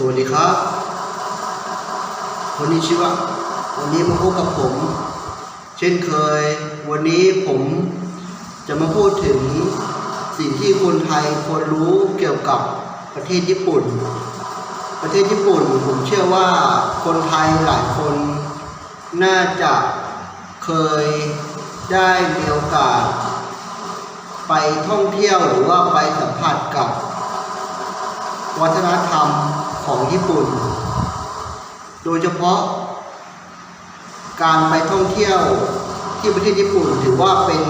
สวัสดีครับคนนี้ชื่อว่าวันนี้มาพบกับผม เช่นเคย วันนี้ผมจะมาพูดถึงสิ่งที่คนไทยควรรู้เกี่ยวกับประเทศญี่ปุ่น ประเทศญี่ปุ่นผมเชื่อว่าคนไทยหลายคนน่าจะเคยได้มีโอกาส ไปท่องเที่ยวหรือว่าไปสัมผัสกับวัฒนธรรม ของญี่ปุ่น โดยเฉพาะ การไปท่องเที่ยวที่ประเทศญี่ปุ่นถือว่าเป็น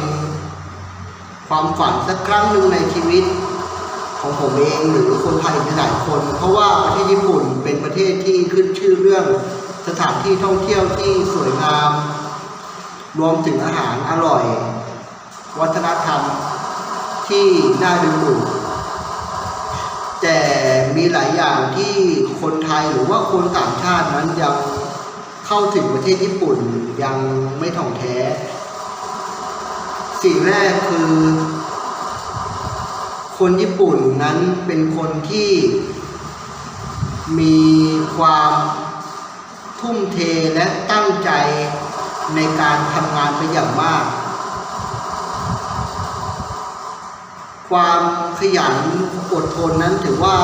ความฝันสักครั้งหนึ่งในชีวิตของผมเองหรือคนไทยหลายคน เพราะว่าประเทศญี่ปุ่นเป็นประเทศที่ขึ้นชื่อเรื่องสถานที่ท่องเที่ยวที่สวยงาม รวมถึงอาหารอร่อย วัฒนธรรมที่น่าดึงดูดแต่ มีหลายอย่างที่คนไทยหรือว่าคนต่างชาตินั้นยังเข้าถึงประเทศญี่ปุ่นยังไม่ถ่องแท้ สิ่งแรกคือ คนญี่ปุ่นนั้นเป็นคนที่มีความทุ่มเทและตั้งใจในการทำงานเป็นอย่างมาก ความขยันอดทนนั้นถือว่า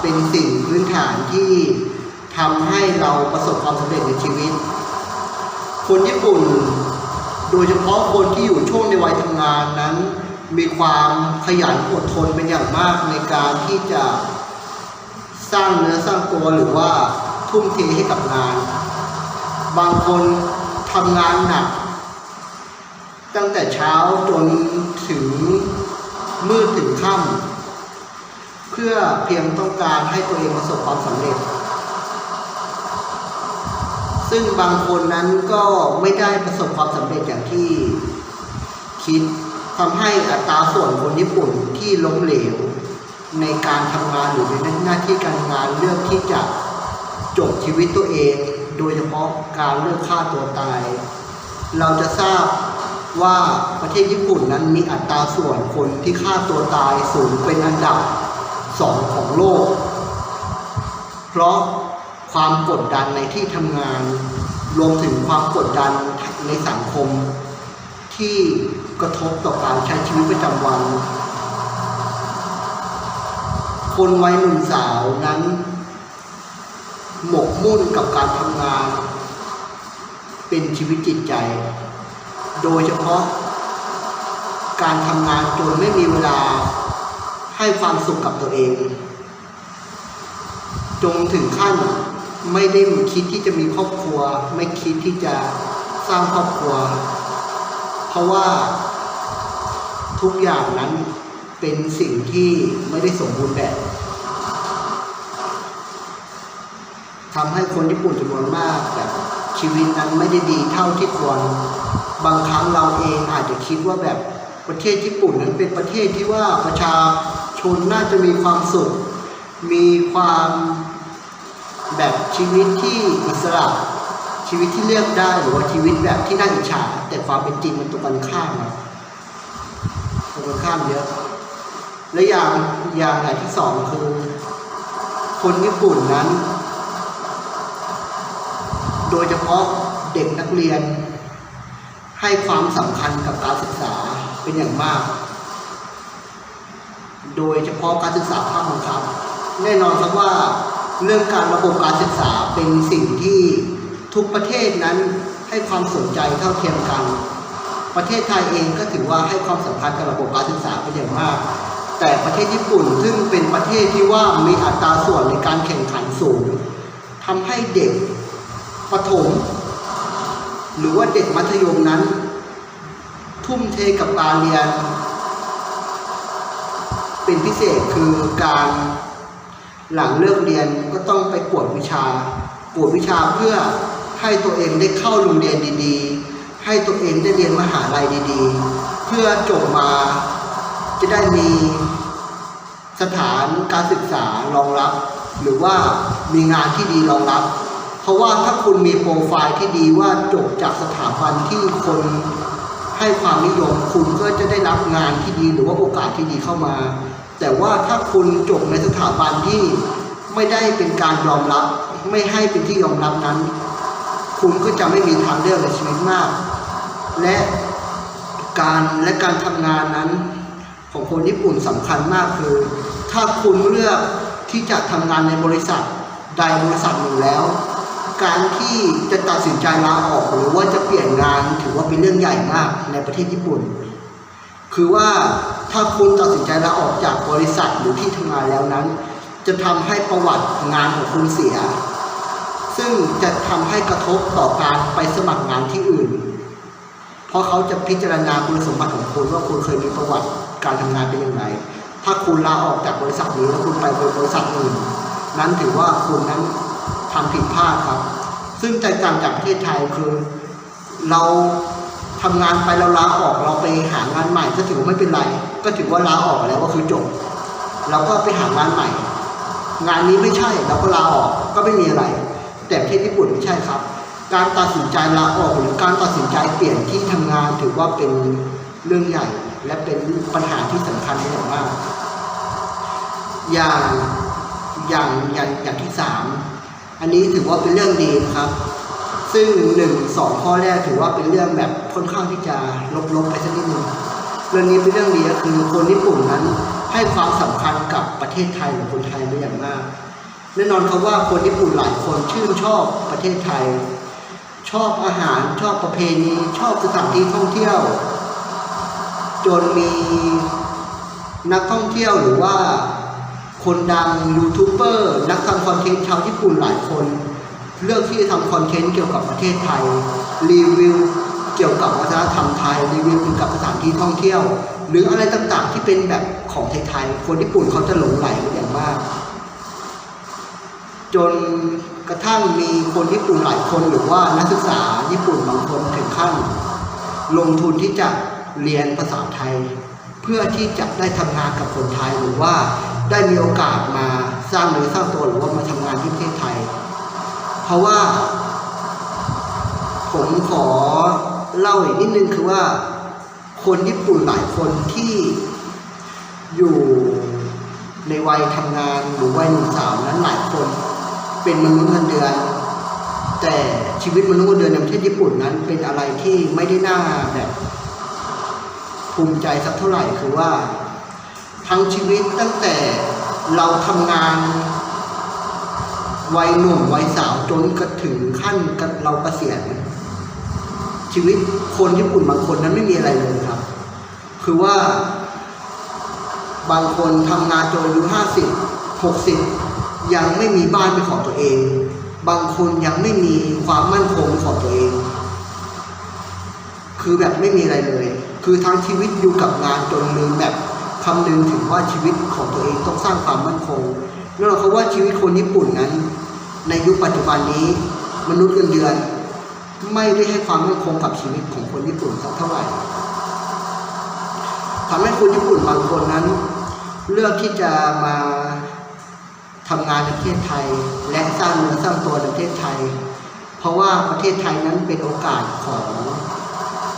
เป็นสิ่งพื้นฐานที่ทำให้เราประสบความสำเร็จในชีวิต คนญี่ปุ่น โดยเฉพาะคนที่อยู่ช่วงในวัยทำงานนั้น มีความขยันอดทนเป็นอย่างมากในการที่จะสร้างเนื้อสร้างตัวหรือว่าทุ่มเทให้กับงาน บางคนทำงานหนัก ตั้งแต่เช้าจนถึง มืดถึงค่ำเพื่อเพียงต้องการให้ตัวเองประสบความสำเร็จ ซึ่งบางคนนั้นก็ไม่ได้ประสบความสำเร็จอย่างที่คิดทำให้อัตราส่วนคนญี่ปุ่นที่ล้มเหลว ในการทำงานหรือในหน้าที่การงานเลือกที่จะจบชีวิตตัวเอง โดยเฉพาะการเลือกฆ่าตัวตาย เราจะทราบ ว่าประเทศญี่ปุ่นนั้นมีอัตราส่วนคนที่ฆ่าตัวตายสูงเป็นอันดับสองของโลก เพราะความกดดันในที่ทำงาน รวมถึงความกดดันในสังคม ที่กระทบต่อการใช้ชีวิตประจำวัน คนวัยหนุ่มสาวนั้น หมกมุ่นกับการทำงาน เป็นชีวิตจิตใจ โดยเฉพาะ การทำงานจนไม่มีเวลาให้ความสุขกับตัวเอง จงถึงขั้นไม่ได้คิดที่จะมีครอบครัว ไม่คิดที่จะสร้างครอบครัว เพราะว่าทุกอย่างนั้นเป็นสิ่งที่ไม่ได้สมบูรณ์แบบทำให้คนญี่ปุ่นจำนวนมากแบบ ชีวิตนั้นไม่ได้ดีเท่าที่ควร บางครั้งเราเองอาจจะคิดว่าแบบประเทศญี่ปุ่นนั้นเป็นประเทศที่ว่าประชาชนน่าจะมีความสุข มีความแบบชีวิตที่อิสระชีวิตที่เลือกได้หรือว่าชีวิตแบบที่น่าอิจฉาแต่ความเป็นจริงมันตรงกันข้ามอะตรงกันข้ามเยอะและอย่างอย่างอย่างที่สองคือ คนญี่ปุ่นนั้น โดยเฉพาะเด็กนักเรียน ให้ความสำคัญกับการศึกษาเป็นอย่างมาก โดยเฉพาะการศึกษาภาคบังคับ แน่นอนครับว่าเรื่องการระบบการศึกษาเป็นสิ่งที่ทุกประเทศนั้นให้ความสนใจเท่าเทียมกัน ประเทศไทยเองก็ถือว่าให้ความสำคัญกับระบบการศึกษาเป็นอย่างมาก แต่ประเทศญี่ปุ่นซึ่งเป็นประเทศที่ว่ามีอัตราส่วนในการแข่งขันสูงทำให้เด็ก ประถม หรือว่าเด็กมัธยมนั้น ทุ่มเทกับการเรียน เป็นพิเศษคือการหลังเลิกเรียนก็ต้องไปกวดวิชา กวดวิชาเพื่อให้ตัวเองได้เข้าโรงเรียนดีๆ ให้ตัวเองได้เรียนมหาลัยดีๆ เพื่อจบมาจะได้มีสถานการศึกษารองรับ หรือว่ามีงานที่ดีรองรับ เพราะว่าถ้าคุณมีโปรไฟล์ที่ดีว่าจบจากสถาบันที่คนให้ความนิยม คุณก็จะได้รับงานที่ดีหรือว่าโอกาสที่ดีเข้ามา แต่ว่าถ้าคุณจบในสถาบันที่ไม่ได้เป็นการยอมรับ ไม่ให้เป็นที่ยอมรับนั้น คุณก็จะไม่มีทางเลือกในชีวิตมาก และการและการทำงานนั้น ของคนญี่ปุ่นสำคัญมากคือ ถ้าคุณเลือกที่จะทำงานในบริษัทใดบริษัทหนึ่งแล้ว การที่จะตัดสินใจลาออกหรือว่าจะเปลี่ยนงานถือว่าเป็นเรื่องใหญ่มากในประเทศญี่ปุ่น คือว่าถ้าคุณตัดสินใจลาออกจากบริษัทหรือที่ทำงานแล้วนั้น จะทำให้ประวัติงานของคุณเสีย ซึ่งจะทำให้กระทบต่อการไปสมัครงานที่อื่น เพราะเขาจะพิจารณาคุณสมบัติของคุณว่าคุณเคยมีประวัติการทำงานเป็นอย่างไร ถ้าคุณลาออกจากบริษัทนี้แล้วคุณไปบริษัทอื่น นั้นถือว่าคุณนั้น ทำผิดพลาดครับ ซึ่งแตกต่างจากประเทศไทยคือ เราทำงานไปเราลาออกเราไปหางานใหม่ก็ถือว่าไม่เป็นไร ก็ถือว่าลาออกแล้วก็คือจบเราก็ไปหางานใหม่ งานนี้ไม่ใช่เราก็ลาออกก็ไม่มีอะไร แต่ประเทศญี่ปุ่นไม่ใช่ครับ การตัดสินใจลาออกหรือการตัดสินใจเปลี่ยนที่ทำงานถือว่าเป็นเรื่องใหญ่ และเป็นปัญหาที่สำคัญอย่างมากอย่างอย่างอย่างอย่างที่สาม อันนี้ถือว่าเป็นเรื่องดีนะครับ ซึ่งหนึ่งสองข้อแรกถือว่าเป็นเรื่องแบบค่อนข้างที่จะลบๆไปสักนิดหนึ่งเรื่องนี้เป็นเรื่องดีก็คือคนญี่ปุ่นนั้นให้ความสำคัญกับประเทศไทยหรือคนไทยเป็นอย่างมากแน่นอนครับว่าคนญี่ปุ่นหลายคนชื่นชอบประเทศไทย ชอบอาหารชอบประเพณีชอบสถานที่ท่องเที่ยว จนมีนักท่องเที่ยวหรือว่า คนดังยูทูบเบอร์นักทำคอนเทนต์ชาวญี่ปุ่นหลายคน เลือกที่จะทำคอนเทนต์เกี่ยวกับประเทศไทย รีวิวเกี่ยวกับวัฒนธรรมไทย รีวิวเกี่ยวกับสถานที่ท่องเที่ยว หรืออะไรต่างๆที่เป็นแบบของไทยๆคนญี่ปุ่นเขาจะหลงไหลอย่างมาก จนกระทั่งมีคนญี่ปุ่นหลายคนหรือว่านักศึกษาญี่ปุ่นบางคนถึงขั้น ลงทุนที่จะเรียนภาษาไทย เพื่อที่จะได้ทำงานกับคนไทยหรือว่า ได้มีโอกาสมาสร้างเนื้อสร้างตัวหรือว่ามาทำงานที่ประเทศไทย เพราะว่า ผมขอเล่าอีกนิดนึงคือว่า คนญี่ปุ่นหลายคนที่อยู่ในวัยทำงานหรือวัยหนุ่มสาวนั้นหลายคน เป็นมนุษย์เงินเดือน แต่ชีวิตมนุษย์เงินเดือนในประเทศญี่ปุ่นนั้นเป็นอะไรที่ไม่ได้น่าแบบภูมิใจสักเท่าไหร่คือว่า ทั้งชีวิตตั้งแต่เราทำงานวัยหนุ่มวัยสาวจนกระถึงขั้นเราเกษียณชีวิตคนญี่ปุ่นบางคนนั้นไม่มีอะไรเลยครับ คือว่า บางคนทำงานจนอายุห้าสิบหกสิบยังไม่มีบ้านเป็นของตัวเอง บางคนยังไม่มีความมั่นคงของตัวเอง คือแบบไม่มีอะไรเลย คือทั้งชีวิตอยู่กับงานจนลืมแบบ คำนึงถึงว่าชีวิตของตัวเองต้องสร้างความมั่นคงนั่นหมายความว่าชีวิตคนญี่ปุ่นนั้น ในยุคปัจจุบันนี้ มนุษย์เงินเดือน ไม่ได้ให้ความมั่นคงกับชีวิตของคนญี่ปุ่นสักเท่าไหร่ทำให้คนญี่ปุ่นบางคนนั้น เลือกที่จะมาทำงานในประเทศไทย และสร้างเนื้อสร้างตัวในประเทศไทย เพราะว่าประเทศไทยนั้นเป็นโอกาสของ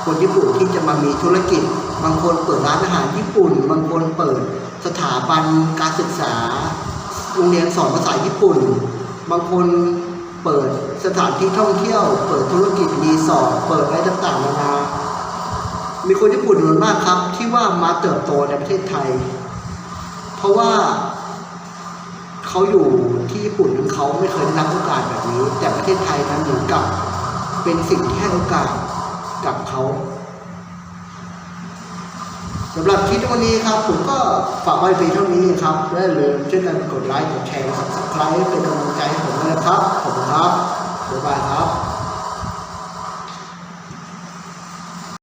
คนญี่ปุ่นที่จะมามีธุรกิจ บางคนเปิดร้านอาหารญี่ปุ่น บางคนเปิดสถาบันการศึกษา โรงเรียนสอนภาษาญี่ปุ่น บางคนเปิดสถานที่ท่องเที่ยว เปิดธุรกิจรีสอร์ทเปิดอะไรต่างๆนานา มีคนญี่ปุ่นจำนวนมากครับ ที่ว่ามาเติบโตในประเทศไทย เพราะว่าเขาอยู่ที่ญี่ปุ่นนั้นเขาไม่เคยได้รับโอกาสแบบนี้ แต่ประเทศไทยนั้นเหมือนกับเป็นสิ่งที่ให้โอกาส กับเขาสำหรับคลิปวันนี้ครับ ผมก็ฝากไว้เพียงเท่านี้ครับและอย่าลืมช่วยกันกดไลค์กดแชร์กดซับสไครต์เป็นกำลังใจให้ผมด้วยนะครับขอบคุณครับบ๊ายบายครับ